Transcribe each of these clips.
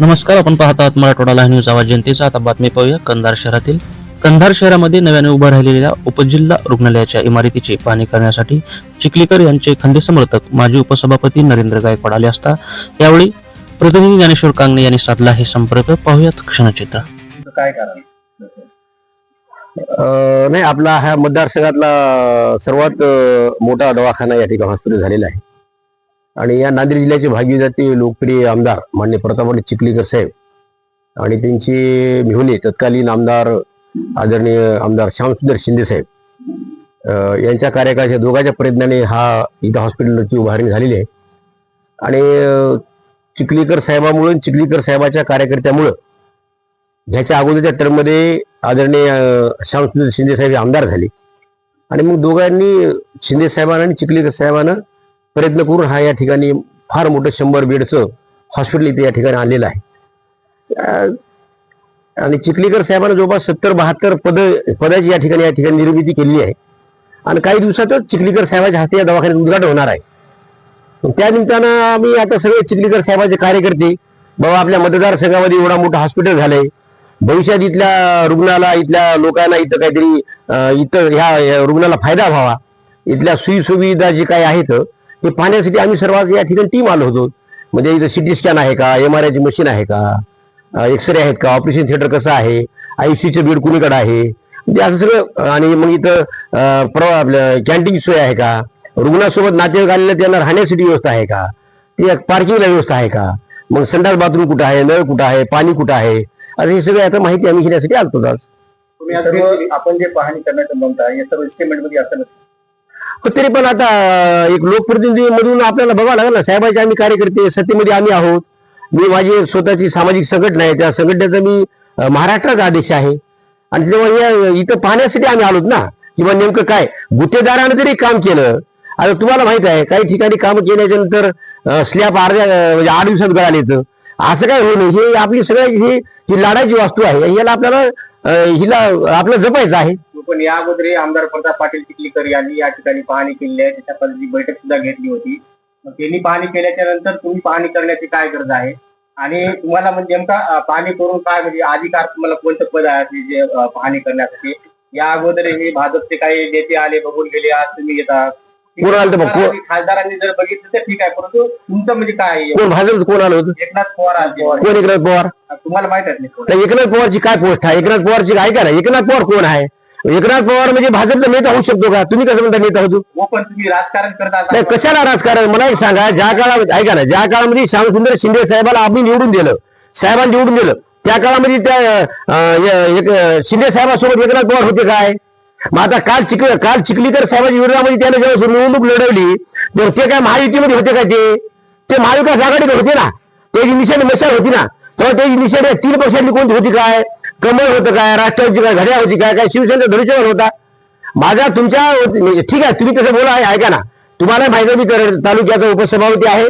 नमस्कार आपण पाहत आहात मराठवाडा लाईव्ह न्यूज आवाज जनतेचा. आता बातमी पाहूया कंधार शहरातील. कंधार शहरामध्ये नव्याने उभं राहिलेल्या उपजिल्हा रुग्णालयाच्या इमारतीची पाहणी करण्यासाठी चिखलीकर यांचे खंदे समर्थक माजी उपसभापती नरेंद्र गायकवाड आले असता. यावेळी प्रतिनिधी ज्ञानेश्वर कांगणे यांनी साधला हे संपर्क. पाहूयात क्षणचित्र. काय कारण? नाही आपला हा मतदारसंघातला सर्वात मोठा दवाखाना या ठिकाणी हॉस्पिटल झालेला आहे. आणि या नांदेड जिल्ह्याचे भाग्यजाती लोकप्रिय आमदार मान्य प्रतापराव चिखलीकर साहेब आणि त्यांचे मिहुने तत्कालीन आमदार आदरणीय आमदार श्यामसुंदर शिंदे साहेब. यांच्या कार्यकाळाच्या दोघांच्या प्रयत्नाने हा इथं हॉस्पिटलची उभारणी झालेली आहे. आणि चिखलीकर साहेबामुळे चिखलीकर साहेबाच्या कार्यकर्त्यामुळं ह्याच्या अगोदरच्या टर्ममध्ये आदरणीय श्यामसुंदर शिंदे साहेब हे आमदार झाले. आणि मग दोघांनी शिंदे साहेबांना आणि चिखलीकर साहेबांना प्रयत्न करून हा या ठिकाणी फार मोठं शंभर बेडचं हॉस्पिटल इथे या ठिकाणी आलेलं आहे. आणि चिखलीकर साहेबांना जवळपास सत्तर बहात्तर पद पदाची या ठिकाणी या ठिकाणी निर्मिती केलेली आहे. आणि काही दिवसातच चिखलीकर साहेबाच्या हस्ते या दवाखान्यात उद्घाटन होणार आहे. त्या निमित्तानं आम्ही आता सगळे चिखलीकर साहेबाचे कार्यकर्ते बाबा आपल्या मतदारसंघामध्ये एवढा मोठा हॉस्पिटल झालंय. भविष्यात इथल्या रुग्णाला इथल्या लोकांना इथं काहीतरी इतर इथं ह्या रुग्णाला फायदा व्हावा. इथल्या सुई सुविधा जे काही आहेत ते पाहण्यासाठी आम्ही सर्व या ठिकाणी टीम आलो होतो. म्हणजे इथं सिटी स्कॅन आहे का? एम आर आयची मशीन आहे का? एक्सरे आहेत का? ऑपरेशन थिएटर कसं आहे? आयसीचे बेड कुणीकडे आहे? म्हणजे असं सगळं आणि मग इथं प्रवा आपलं कॅन्टीन सोय आहे का? रुग्णासोबत नातेवाईक आलेल्या त्यांना राहण्यासाठी व्यवस्था आहे का? ती पार्किंगला व्यवस्था आहे का? मग संडास बाथरूम कुठं आहे? नळ कुठं आहे? पाणी कुठं आहे? असं हे सगळं आता माहिती आम्ही घेण्यासाठी आलतो आज. हे- आपण जे पाहणी करण्याचं म्हणता हे सर्व एस्टिमेटमध्ये असं पण तरी पण आता एक लोकप्रतिनिधी मधून आपल्याला बघावं लागेल ना साहेबांचे आम्ही कार्यकर्ते सत्तेमध्ये आम्ही आहोत. मी माझी स्वतःची सामाजिक संघटना आहे त्या संघटनेचा मी महाराष्ट्राचा आदेश आहे. आणि तेव्हा या इथं पाहण्यासाठी आम्ही आलोत ना किंवा नेमकं काय गुत्तेदारानं तरी काम केलं. आता तुम्हाला माहीत आहे काही ठिकाणी काम केल्याच्यानंतर स्लॅब अर्ध्या म्हणजे आठ दिवसात गळाले येतं. असं काय होऊ हे आपली सगळ्याची ही ही लाडाची वास्तू आहे. याला आपल्याला हिला आपलं जपायचं आहे. हो, पण या अगोदर आमदार प्रताप पाटील चिखलीकर यांनी या ठिकाणी पाहणी केली आहे. त्याच्या पद्धती बैठक सुद्धा घेतली होती. त्यांनी पाहणी केल्याच्यानंतर तुम्ही पाहणी करण्याची काय गरज आहे? आणि तुम्हाला म्हणजे नेमका पाहणी करून काय म्हणजे अधिकार तुम्हाला कोणतं पद आहे जे पाहणी करण्यासाठी? या अगोदर हे भाजपचे काही नेते आले बघून गेले आज तुम्ही येतात. कोण आलं होतं बघ, कोण- खासदारांनी जर बघितलं तर ठीक आहे परंतु तुमचं म्हणजे काय आहे? कोण भाजप कोण आलं होतं? एकनाथ पवार आले. कोण एकनाथ पवार? तुम्हाला माहीत आहे कोण नाही, एकनाथ पवारची काय पोस्ट आहे? एकनाथ पवारची ऐका ना एकनाथ पवार कोण आहे? एकनाथ पवार म्हणजे भाजपचा नेता होऊ शकतो का? तुम्ही कसं म्हणता नेता होतो? हो पण तुम्ही राजकारण करता नाही कशाला राजकारण? मला एक सांगा ज्या काळात ऐका ना ज्या काळामध्ये श्यामसुंदर शिंदे साहेबाला आम्ही निवडून दिलं साहेबांनी निवडून दिलं त्या काळामध्ये त्या अं, य- एक, अं, शिंदे साहेबांसोबत एकनाथ पवार होते काय? मग आता काल चिक काल चिखलीकर साहेबांच्या विरोधामध्ये त्याने जेव्हा निवडणूक लढवली तर ते काय महायुतीमध्ये होते काय ते? ते महाविकास आघाडीकडे होते ना? त्याची निशाणी मशाल होती ना? तेव्हा त्याची निशाणी तीन पक्षातली कोणती होती काय? कमळ होतं काय? राष्ट्रवादीची काय? घड्याळ होती काय? काय? शिवसेनेचा धनुष्यवर होता. माझा तुमच्या म्हणजे ठीक आहे तुम्ही तसं बोला आहे ऐका ना. तुम्हाला माहिती मी तालुक्याचा उपसभापती आहे.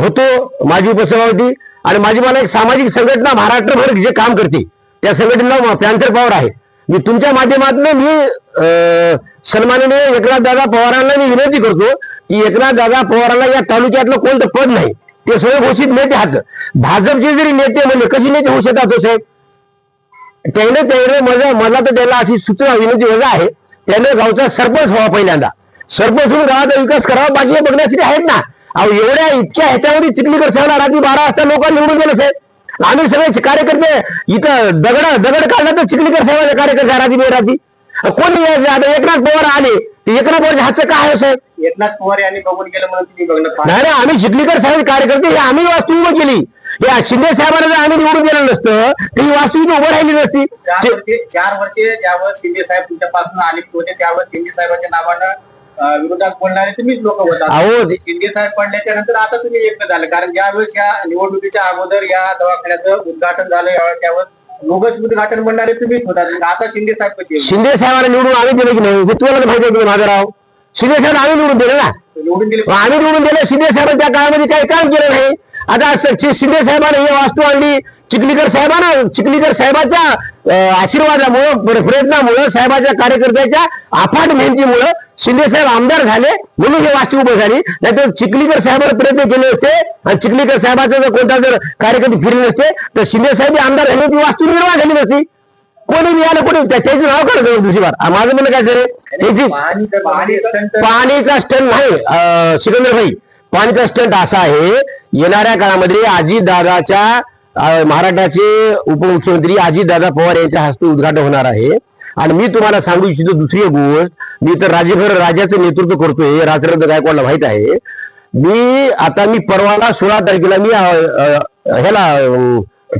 होतो माझी उपसभापती. आणि माझी मला एक सामाजिक संघटना महाराष्ट्रभर जे काम करते त्या संघटनेला पॅन्थर पॉवर आहे. मी तुमच्या माध्यमातून मी अं, सन्माननीय एकनाथ दादा पवारांना मी विनंती करतो की एकनाथ दादा पवारांना या तालुक्यातलं कोणतं पद नाही ते स्वयंघोषित नेते आहात. भाजपचे जरी नेते म्हणजे कशी नेते होऊ शकतात हो साहेब? त्याने त्याने मला मला तर त्याला अशी सूचना विनंती वजा आहे. त्याने गावचा सरपंच व्हावा पहिल्यांदा. सरपंच होऊन गावाचा विकास करावा बाकी बघण्यासाठी आहेत ना. अहो एवढ्या इतक्या ह्याच्यामध्ये चिखलीकर साहेब रात्री बारा वाजता लोकांनी निवडून गेले साहेब. आम्ही सगळे कार्यकर्ते इथं दगड दगड काढला तर चिखलीकर साहेबांचे कार्यकर्ते रात्री बेरात्री कोणी आता एकनाथ पवार आले. ते एकनाथ पवारच्या हातचं काय आहे साहेब? एकनाथ पवार यांनी बघून गेलं म्हणून तुम्ही बघणं नाही आम्ही चिखलीकर साहेब कार्यकर्ते हे आम्ही वास्तू उभं केली. या शिंदे साहेबांना जर आम्ही निवडून गेलं नसतं ही वास्तू इथे उभं राहिली नसती. चार ते- वर्षे ज्यावेळेस शिंदे साहेब तुमच्यापासून आले होते त्यावेळेस शिंदे साहेबांच्या नावानं विरोधात बोलणारे तुम्हीच लोक होता अहो ते- शिंदे साहेब पडल्याच्या नंतर आता तुम्ही एकत्र झालं. कारण ज्यावेळेस या निवडणुकीच्या अगोदर या दवाखान्याचं उद्घाटन झालं यावेळेस त्यावेळेस बोगस उद्घाटन म्हणणारे तुम्हीच होता आता. शिंदे साहेब आहेत? शिंदे साहेबांना निवडून आम्ही दिलं की नाही? हे तुम्हाला माहिती आहे की माझं राव शिंदे साहेब आम्ही निवडून दिलं ना. निवडून दिले. मग आम्ही निवडून दिलं. शिंदे साहेबांनी त्या काळामध्ये काही काम केलं नाही. आता शि- शिंदे साहेबांनी ही वास्तू आणली. चिखलीकर साहेबांना चिखलीकर साहेबाच्या अं, आशीर्वादामुळं प्र- प्रयत्नामुळं साहेबाच्या कार्यकर्त्याच्या अफाट मेहनतीमुळं शिंदे साहेब आमदार झाले म्हणून हे वास्तू उभं झाली. नाहीतर चिखलीकर साहेबांना प्रयत्न केले असते आणि चिखलीकर साहेबाचा जर कोणता जर कार्यकर्ते फिरले नसते तर शिंदे साहेब आमदार झाले ती वास्तू निर्माण झाली नसती. कोणी मिळालं कोणी? त्या- त्याचं नाव करत दुसरी बार माझं म्हणणं काय करे त्याची पाणीचा स्टंट नाही सिकंदर भाई पाणीचा स्टंट असा आहे येणाऱ्या काळामध्ये अजित दादाच्या महाराष्ट्राचे उपमुख्यमंत्री अजितदादा पवार यांच्या हस्ते उद्घाटन होणार आहे. आणि मी तुम्हाला सांगू इच्छितो दुसरी गोष्ट. मी तर राज्यभर राजाचं नेतृत्व करतोय राजरत्न गायकवाडला माहीत आहे. मी आता मी परवाला सोळा तारखेला मी ह्याला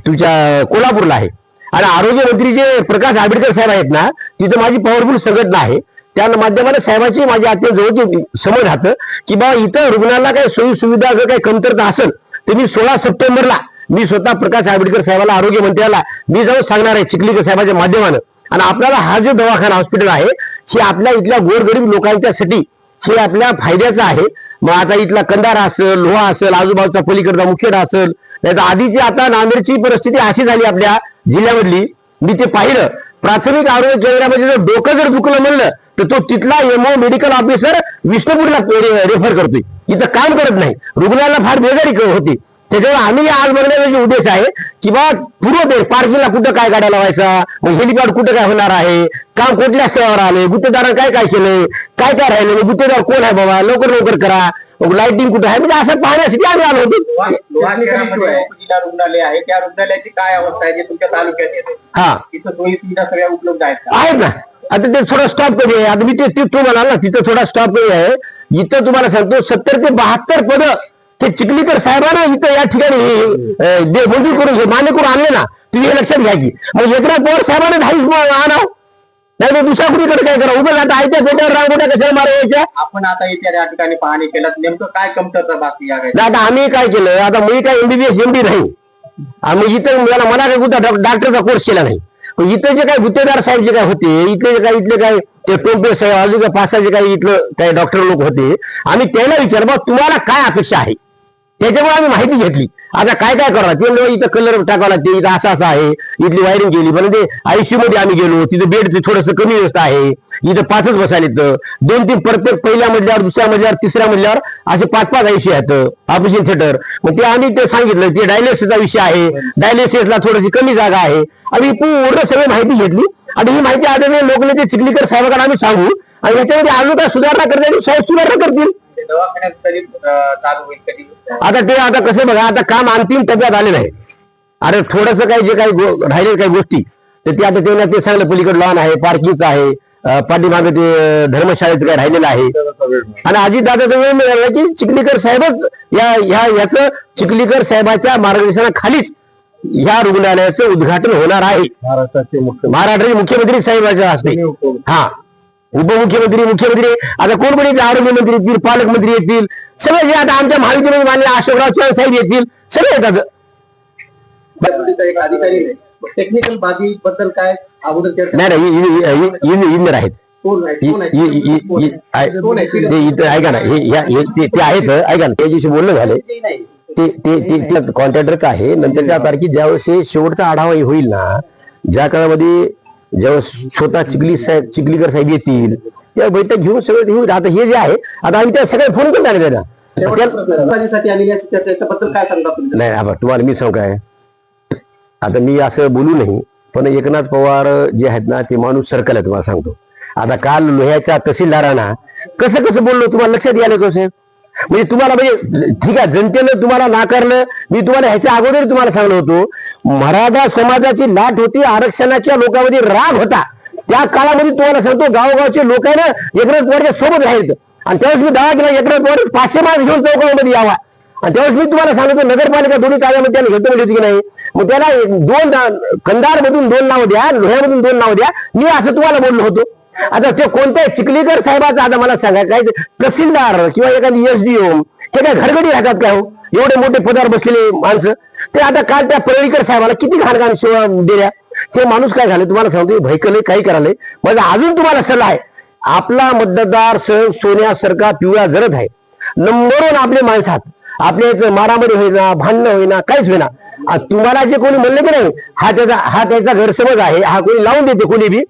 तुमच्या कोल्हापूरला आहे. आणि आरोग्य मंत्री जे प्रकाश आंबेडकर साहेब आहेत ना तिथं माझी पॉवरफुल संघटना आहे. त्या माध्यमाने साहेबाची माझी अत्यंत जवळची समज राहतं की बाबा इथं रुग्णाला काही सोयी सुविधा जर काही कमतरता असेल तर मी सोळा सप्टेंबरला मी स्वतः प्रकाश आंबेडकर साहेबाला आरोग्य मंत्र्याला मी जाऊन सांगणार आहे चिखलीकर साहेबाच्या माध्यमानं. आणि आपल्याला हा जो दवाखाना हॉस्पिटल आहे हे आपल्या इथल्या गोरगरीब लोकांच्यासाठी हे आपल्या फायद्याचं आहे. मग आता इथला कंदारा असेल लोहा असेल आजूबाजूचा पलीकडचा मुखेडा असेल नाही आधीची आता नांदेडची परिस्थिती अशी झाली आपल्या जिल्ह्यामधली. मी ते पाहिलं. प्राथमिक आरोग्य केंद्रामध्ये जर डोकं जर दुखलं म्हणलं तर तो तिथला एमओ मेडिकल ऑफिसर विष्णुपूरला रेफर करतोय. इथं काम करत नाही. रुग्णाला फार बेजारी होती. त्याच्यावर आम्ही आज बघण्याचा जे उद्देश आहे की बा पूर्व पार्किंगला कुठं काय गाड्या लावायचा मग हेलिपॅड कुठं काय होणार आहे काम कुठल्या स्तरावर आले गुत्तेदारांनी काय काय केलंय काय काय राहिलं गुत्तेदार कोण आहे बाबा लवकर लवकर करा मग लाईटिंग कुठं आहे? म्हणजे असं पाहण्यासाठी आम्ही आलो होतो. उपजिल्हा रुग्णालय आहे त्या रुग्णालयाची काय अवस्था आहे तुमच्या तालुक्यात येते? हा. तिथं सोयी सुविधा सगळ्या उपलब्ध आहेत ना. आता ते थोडं स्टॉप कमी आहे. आता मी ते ते तू म्हणाल ना तिथं थोडा स्टॉप कमी आहे. इथं तुम्हाला सांगतो सत्तर ते बहात्तर पद ते चिखलीकर साहेबांना इथं या ठिकाणी अं, दे- मंजूर करून मान्य करून आणले ना तुम्ही हे लक्षात घ्या की. मग एकनाथ पवार साहेबांना दहावीस आणाव. नाही तर दुसऱ्या कुणीकडे काय करा उगाच आता आयत्या पेट्यावर रांगोट्या कशाला मारायच्या आपण आता इथे या ठिकाणी पाहणी केलं नेमकं काय कमतरता बाकी आता आम्ही काय केलं? आता मी काय एमबीबीएस एमडी नाही. आम्ही इथं मला मला काय कुठं डॉक्टरचा कोर्स केला नाही. इथं जे काही गुत्तेदार साहेब जे काय होते इथले जे काही इथले काय ते टोपे साहेब अजून काय जे काही इथलं काही डॉक्टर लोक होते आम्ही त्याला विचार बा तुम्हाला काय अपेक्षा आहे? त्याच्यामुळे आम्ही माहिती घेतली. आता काय काय करावं ते इथं कलर टाकावा लागते इथं असं असं आहे इथली वायरिंग केली पण ते आयसीयू मध्ये आम्ही गेलो तिथं बेडचं थोडस कमी व्यवस्था आहे इथं पाचच बसायला इथं दोन तीन प्रत्येक पहिल्या मजल्यावर दुसऱ्या मजल्यावर तिसऱ्या मजल्यावर असे पाच पाच आयसी आहेत ऑपरेशन थिएटर. मग ते आम्ही ते सांगितलं ते डायलिसिसचा विषय आहे डायलिसिसला थोडीशी कमी जागा आहे. आम्ही पूर्ण सगळी माहिती घेतली. आणि ही माहिती आदरणीय लोकनेते चिखलीकर साहेबांना आम्ही सांगू. आणि याच्यामध्ये अजून काय सुधारणा करण्याची साहेब सुधारणा करतील. दवाखान्यात तरी अं, चालू होईल कधी? आता ते आता कसं बघा आता काम अंतिम टप्प्यात आलेलं आहे. अरे थोडस काही जे काही गो- राहिले काही गोष्टी तर ते आता ते ते सांगलं पलीकडे लॉन आहे पार्किंगचं आहे अं, पाठीमागे ते धर्मशाळेचं काय राहिलेलं आहे. आणि अजित दादाचा वेळ मिळाला की चिखलीकर साहेबच या ह्या याचं चिखलीकर साहेबाच्या मार्गदर्शनाखालीच ह्या रुग्णालयाचं उद्घाटन होणार आहे. महाराष्ट्राचे मुख्य महाराष्ट्राचे मुख्यमंत्री साहेबाच्या हस्ते. हा. उपमुख्यमंत्री मुख्यमंत्री आता कोण पण येतील आरोग्य मंत्री येतील पालकमंत्री येतील सगळे जे आता आमच्या महाविद्यालय मान्य अशोकराव चव्हाण साहेब येतील सगळे येतात. एक अधिकारी टेक्निकल बाबी बद्दल काय? अगोदर नाही नाही इ- इ- इ- इ- इंजिनियर आहेत. ऐका ना ते आहेत ऐका ना त्याच्याशी बोलणं झालंय ते कॉन्ट्रॅक्टरच आहे. नंतर त्या तारखेत ज्यावेळेस शेवटचा आढावा होईल ना ज्या काळामध्ये ज्यावेळेस स्वतः चिखली साहेब चिखलीकर साहेब येतील त्या बैठक घेऊन सगळं घेऊन आता हे जे आहे आता आम्ही त्या सगळे फोन त्यांना काय सांगता तुम्ही? नाही आबा तुम्हाला मी सांगू काय? आता मी असं बोलू नाही पण एकनाथ पवार जे आहेत ना ते माणूस सर्कल आहे तुम्हाला सांगतो. आता काल लोह्याच्या तहसीलदारांना कसं कसं बोललो तुम्हाला लक्षात यायला का साहेब म्हणजे तुम्हाला म्हणजे ठीक आहे जनतेनं तुम्हाला नाकारलं. मी तुम्हाला ह्याच्या अगोदर तुम्हाला सांगलो होतो मराठा समाजाची लाट होती आरक्षणाच्या लोकांमध्ये राग होता. त्या काळामध्ये तुम्हाला सांगतो गावगावचे लोक आहे ना एकनाथ पवारच्या सोबत राहिले आणि त्यावेळेस मी दावा केला एकनाथ पवार पाचशे माणूस घेऊन चौकामध्ये यावा. आणि त्यावेळेस मी तुम्हाला सांगतो नगरपालिका दोन्ही ताब्यामध्ये त्याने घेतो म्हणजे की नाही. मग त्याला दोन कंदार मधून दोन नाव द्या लोह्यामधून दोन नाव द्या. मी असं तुम्हाला बोललो होतो. आता ते कोणत्या चिखलीकर साहेबाचा आता मला सांगा काय तहसीलदार किंवा एखादी एसडीओ हे काय घरगडी राहतात काय हो? एवढे मोठे पदार बसलेले माणसं. ते आता काल त्या परळीकर साहेबाला किती घाणघाण सेवा दिल्या? ते माणूस काय झालं? तुम्हाला सांगतो भैकल काही करायला माझा अजून तुम्हाला सल्ला आहे. आपला मतदार सण सोन्यासारखा पिवळा जरत आहे. नंबर वन आपले माणसात. आपल्या इथं मारामारी होईना भांडणं होईना काहीच होईना. तुम्हाला जे कोणी म्हणलं की नाही हा त्याचा हा त्याचा गैरसमज आहे हा कोणी लावून देते कोणी बी.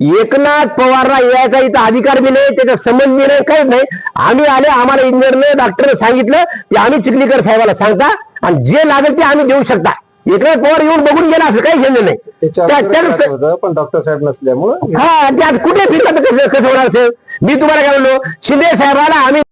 एकनाथ पवारला यायचा इथं अधिकार बी नाही त्याचा संबंध बी नाही काहीच नाही. आम्ही आले आम्हाला इंजिनियरने डॉक्टरने सांगितलं की आम्ही चिखलीकर साहेबाला सांगता आणि जे लागेल ते आम्ही देऊ शकता. एकनाथ पवार येऊन बघून गेला असं काही घेणं नाही. पण डॉक्टर साहेब नसल्यामुळं हा त्यात कुठे फिरतात कसं कसं होणार असेल? मी तुम्हाला काय म्हणलो शिंदे साहेबाला आम्ही